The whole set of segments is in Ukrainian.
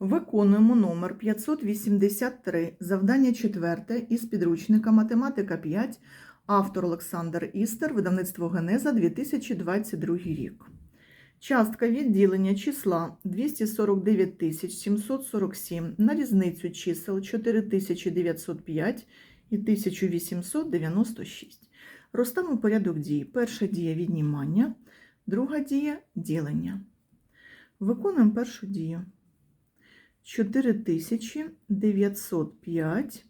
Виконуємо номер 583, завдання 4 із підручника Математика 5, автор Олександр Істер, видавництво Генеза 2022 рік. Частка відділення числа 249 747 на різницю чисел 4905 і 1896. Розставимо порядок дій. Перша дія віднімання, друга дія ділення. Виконуємо першу дію. 4905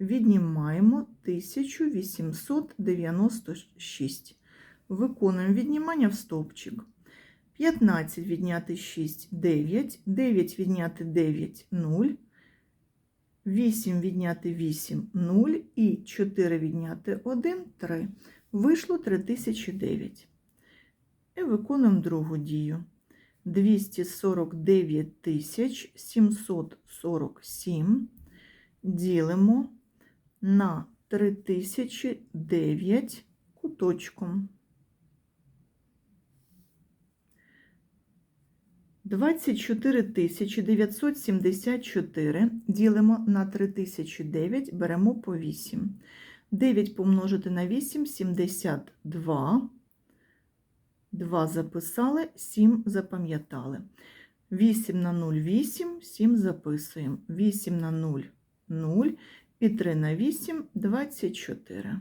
віднімаємо 1896. Виконуємо віднімання в стовпчик. 15 відняти 6 9, 9 відняти 9 0, 8 відняти 8 0 і 4 відняти 1 3. Вийшло 3009. І виконуємо другу дію. 249 тисяч 747 ділимо на 3009 куточком. 24 тисячі 974 ділимо на 3009, беремо по 8. 9 помножити на 8 – 72. 2 записали, 7 запам'ятали. 8 на 0 – 8, 7 записуємо. 8 на 0 – 0 і 3 на 8 – 24.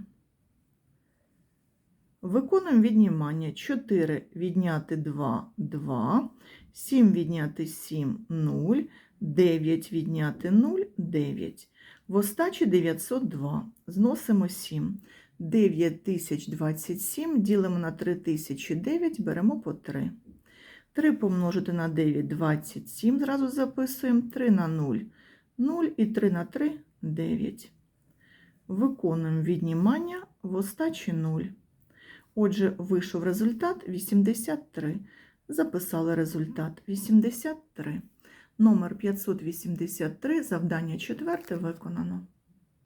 Виконуємо віднімання. 4 відняти 2 – 2, 7 відняти 7 – 0, 9 відняти 0 – 9. В остачі 902. Зносимо 7. 9027 ділимо на 3009, беремо по 3. 3 помножити на 9 – 27, зразу записуємо. 3 на 0 – 0 і 3 на 3 – 9. Виконуємо віднімання в остачі 0. Отже, вийшов результат 83. Записали результат 83. Номер 583, завдання 4 виконано.